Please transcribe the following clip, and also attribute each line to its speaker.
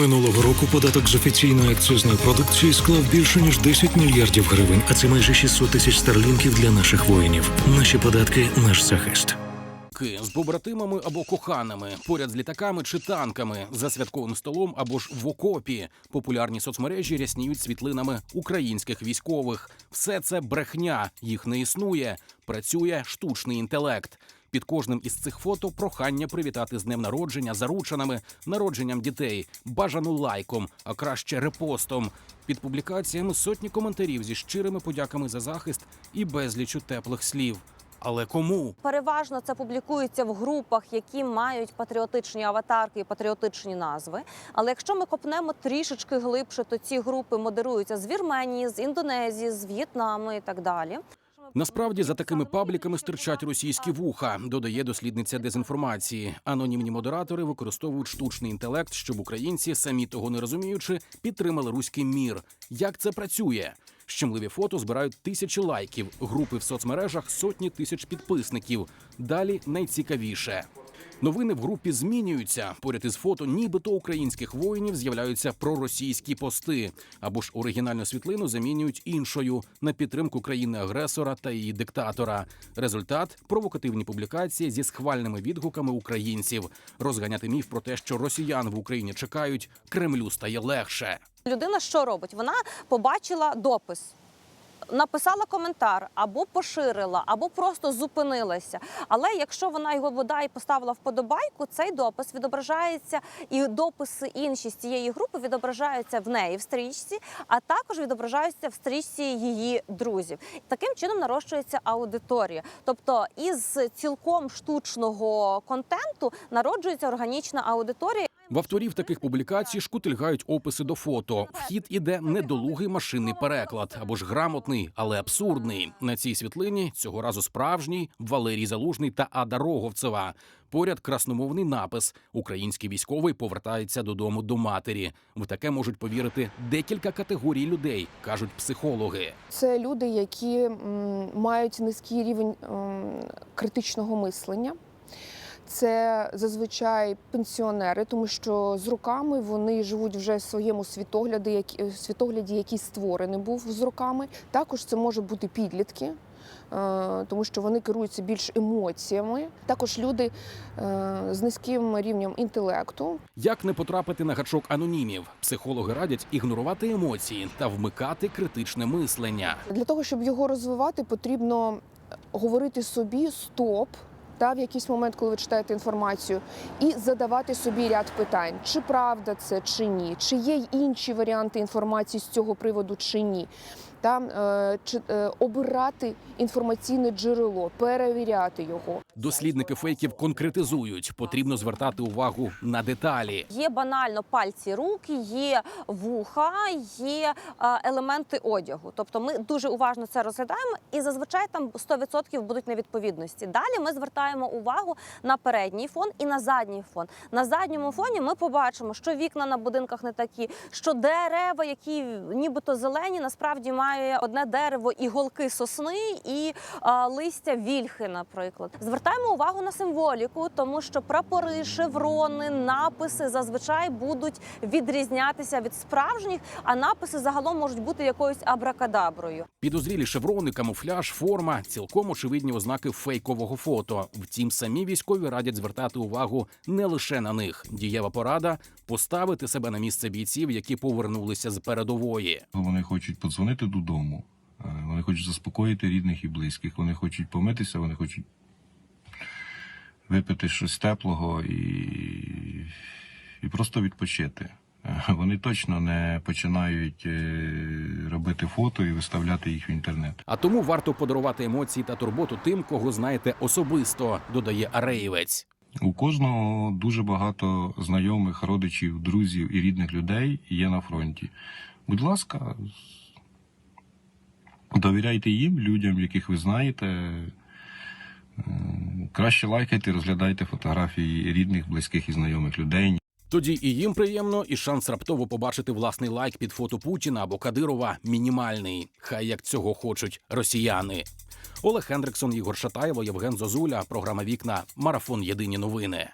Speaker 1: Минулого року податок з офіційної акцизної продукції склав більше ніж 10 мільярдів гривень, а це майже 600 тисяч старлінків для наших воїнів. Наші податки наш захист.
Speaker 2: З побратимами або коханими, поряд з літаками чи танками, за святковим столом або ж в окопі. Популярні соцмережі рясніють світлинами українських військових. Все це брехня, їх не існує. Працює штучний інтелект. Під кожним із цих фото прохання привітати з днем народження, зарученими, народженням дітей, бажану лайком, а краще репостом. Під публікаціями сотні коментарів зі щирими подяками за захист і безлічу теплих слів. Але кому?
Speaker 3: Переважно це публікується в групах, які мають патріотичні аватарки і патріотичні назви. Але якщо ми копнемо трішечки глибше, то ці групи модеруються з Вірменії, з Індонезії, з В'єтнаму і так далі.
Speaker 2: Насправді за такими пабліками стирчать російські вуха, додає дослідниця дезінформації. Анонімні модератори використовують штучний інтелект, щоб українці, самі того не розуміючи, підтримали руський мір. Як це працює? Щемливі фото збирають тисячі лайків, групи в соцмережах сотні тисяч підписників. Далі найцікавіше. Новини в групі змінюються. Поряд із фото, нібито українських воїнів з'являються проросійські пости або ж оригінальну світлину замінюють іншою на підтримку країни-агресора та її диктатора. Результат провокативні публікації зі схвальними відгуками українців. Розганяти міф про те, що росіян в Україні чекають, Кремлю стає легше.
Speaker 3: Людина що робить? Вона побачила допис. Написала коментар або поширила, або просто зупинилася. Але якщо вона його бодай поставила вподобайку, цей допис відображається, і дописи інші з цієї групи відображаються в неї в стрічці, а також відображаються в стрічці її друзів. Таким чином нарощується аудиторія. Тобто, із цілком штучного контенту народжується органічна аудиторія.
Speaker 2: В авторів таких публікацій шкутильгають описи до фото. Вхід іде недолугий машинний переклад або ж грамотний, але абсурдний. На цій світлині цього разу справжній Валерій Залужний та Ада Роговцева. Поряд красномовний напис: Український військовий повертається додому до матері. В таке можуть повірити декілька категорій людей, кажуть психологи.
Speaker 4: Це люди, які м, мають низький рівень м, критичного мислення. Це зазвичай пенсіонери, тому що з роками вони живуть вже в своєму світогляді, які- світогляді, який створений був з роками. Також це можуть бути підлітки. е, Тому що вони керуються більш емоціями. Також люди е, з низьким рівнем інтелекту,
Speaker 2: Як не потрапити на гачок анонімів? Психологи радять ігнорувати емоції та вмикати критичне мислення.
Speaker 4: Для того, щоб його розвивати, потрібно говорити собі стоп. Та в якийсь момент, коли ви читаєте інформацію, і задавати собі ряд питань: чи правда це, чи ні, чи є інші варіанти інформації з цього приводу, чи ні. Та е, чи е, обирати інформаційне джерело, перевіряти його.
Speaker 2: Дослідники фейків конкретизують, потрібно звертати увагу на деталі.
Speaker 3: Є банально пальці рук, є вуха, є е, елементи одягу. Тобто ми дуже уважно це розглядаємо, і зазвичай там 100% будуть невідповідності. Далі ми звертаємо увагу на передній фон і на задній фон. На задньому фоні ми побачимо, що вікна на будинках не такі, що дерева, які нібито зелені, насправді має одне дерево і голки сосни, і е, листя вільхи, наприклад. Звертаємо увагу на символіку, тому що прапори, шеврони, написи зазвичай будуть відрізнятися від справжніх, а написи загалом можуть бути якоюсь абракадаброю.
Speaker 2: Підозрілі шеврони, камуфляж, форма цілком очевидні ознаки фейкового фото. Втім, самі військові радять звертати увагу не лише на них. Дієва порада поставити себе на місце бійців, які повернулися з передової.
Speaker 5: Вони хочуть подзвонити додому, е, вони хочуть заспокоїти рідних і близьких, вони хочуть помитися, вони хочуть випити щось теплого і, і просто відпочити. Е, Вони точно не починають е, робити фото і виставляти їх в інтернет.
Speaker 2: А тому варто подарувати емоції та турботу тим, кого знаєте особисто, додає Ареєвець.
Speaker 5: У кожного дуже багато знайомих, родичів, друзів і рідних людей є на фронті. Будь ласка, довіряйте їм, людям, яких ви знаєте. Краще лайкайте, розглядайте фотографії рідних, близьких і знайомих людей.
Speaker 2: Тоді і їм приємно, і шанс раптово побачити власний лайк під фото Путіна або Кадирова мінімальний. Хай як цього хочуть росіяни. Олег Хендриксон, Ігор Шатаєво, Євген Зозуля. Програма Вікна. Марафон Єдині новини.